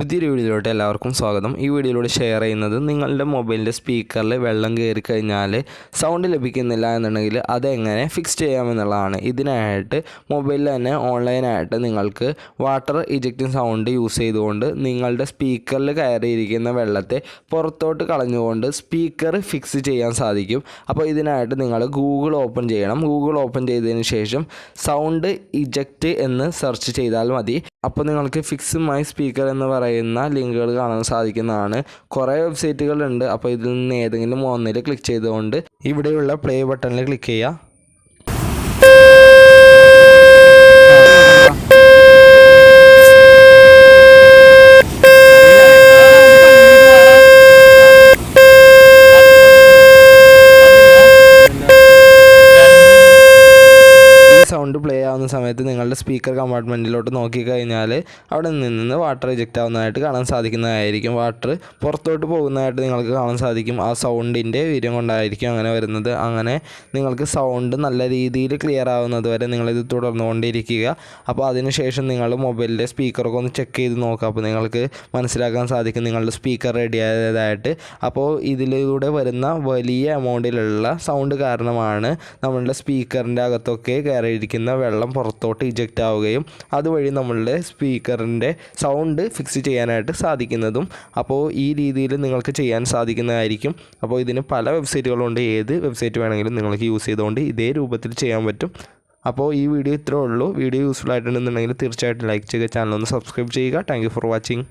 പുതിയൊരു വീഡിയോയിലോട്ട് എല്ലാവർക്കും സ്വാഗതം. ഈ വീഡിയോയിലൂടെ ഷെയർ ചെയ്യുന്നത് നിങ്ങളുടെ മൊബൈലിന്റെ സ്പീക്കറിൽ വെള്ളം കയറി കഴിഞ്ഞാൽ സൗണ്ട് ലഭിക്കുന്നില്ല എന്നുണ്ടെങ്കിൽ അതെങ്ങനെ ഫിക്സ് ചെയ്യാമെന്നുള്ളതാണ്. ഇതിനായിട്ട് മൊബൈലിൽ തന്നെ ഓൺലൈനായിട്ട് നിങ്ങൾക്ക് വാട്ടർ ഇജക്റ്റിംഗ് സൗണ്ട് യൂസ് ചെയ്തുകൊണ്ട് നിങ്ങളുടെ സ്പീക്കറിൽ കയറിയിരിക്കുന്ന വെള്ളത്തെ പുറത്തോട്ട് കളഞ്ഞുകൊണ്ട് സ്പീക്കർ ഫിക്സ് ചെയ്യാൻ സാധിക്കും. അപ്പോൾ ഇതിനായിട്ട് നിങ്ങൾ ഗൂഗിൾ ഓപ്പൺ ചെയ്യണം. ഗൂഗിൾ ഓപ്പൺ ചെയ്തതിന് ശേഷം സൗണ്ട് ഇജക്റ്റ് എന്ന് സെർച്ച് ചെയ്താൽ മതി. അപ്പോൾ നിങ്ങൾക്ക് ഫിക്സ് മൈ സ്പീക്കർ എന്ന് പറയുന്ന ലിങ്കുകൾ കാണാൻ സാധിക്കുന്നതാണ്. കുറേ വെബ്സൈറ്റുകളുണ്ട് അപ്പോൾ ഇതിൽ നിന്ന് ഏതെങ്കിലും ഒന്നിൽ ക്ലിക്ക് ചെയ്തുകൊണ്ട് ഇവിടെയുള്ള പ്ലേ ബട്ടണിൽ ക്ലിക്ക് ചെയ്യുക സൗണ്ട് പ്ലേ ആവുന്ന സമയത്ത് നിങ്ങളുടെ സ്പീക്കർ കമ്പാർട്ട്മെന്റിലോട്ട് നോക്കിക്കഴിഞ്ഞാൽ അവിടെ നിന്ന് വാട്ടർ റിജക്റ്റ് ആവുന്നതായിട്ട് കാണാൻ സാധിക്കുന്നതായിരിക്കും വാട്ടർ പുറത്തോട്ട് പോകുന്നതായിട്ട് നിങ്ങൾക്ക് കാണാൻ സാധിക്കും ആ സൗണ്ടിന്റെ വീര്യം കൊണ്ടായിരിക്കും അങ്ങനെ വരുന്നത് അങ്ങനെ നിങ്ങൾക്ക് സൗണ്ട് നല്ല രീതിയിൽ ക്ലിയർ ആവുന്നത് വരെ നിങ്ങളിത് തുടർന്നുകൊണ്ടിരിക്കുക അപ്പോൾ അതിനുശേഷം നിങ്ങൾ മൊബൈലിന്റെ സ്പീക്കറൊക്കെ ഒന്ന് ചെക്ക് ചെയ്ത് നോക്കുക അപ്പോൾ നിങ്ങൾക്ക് മനസ്സിലാക്കാൻ സാധിക്കും നിങ്ങളുടെ സ്പീക്കർ റെഡി ആയതായിട്ട് അപ്പോൾ ഇതിലൂടെ വരുന്ന വലിയ എമൗണ്ടിലുള്ള സൗണ്ട് കാരണമാണ് നമ്മളുടെ സ്പീക്കറിന്റെ അകത്തൊക്കെ കയറിയിരിക്കുന്ന വെള്ളം പുറത്തോട്ട് ഇജക്റ്റ് ആവുകയും അതുവഴി നമ്മളുടെ സ്പീക്കറിന്റെ സൗണ്ട് ഫിക്സ് ചെയ്യാനായിട്ട് സാധിക്കുന്നതും അപ്പോൾ ഈ രീതിയിൽ നിങ്ങൾക്ക് ചെയ്യാൻ സാധിക്കുന്നതായിരിക്കും. അപ്പോൾ ഇതിന് പല വെബ്സൈറ്റുകളുണ്ട് ഏത് വെബ്സൈറ്റ് വേണമെങ്കിലും നിങ്ങൾക്ക് യൂസ് ചെയ്തുകൊണ്ട് ഇതേ രൂപത്തിൽ ചെയ്യാൻ പറ്റും. അപ്പോൾ ഈ വീഡിയോ ഇത്രേ ഉള്ളൂ. വീഡിയോ യൂസ്ഫുൾ ആയിട്ടുണ്ടെന്നുണ്ടെങ്കിൽ തീർച്ചയായിട്ടും ലൈക്ക് ചെയ്യുക ചാനൽ ഒന്ന് സബ്സ്ക്രൈബ് ചെയ്യുക. Thank for watching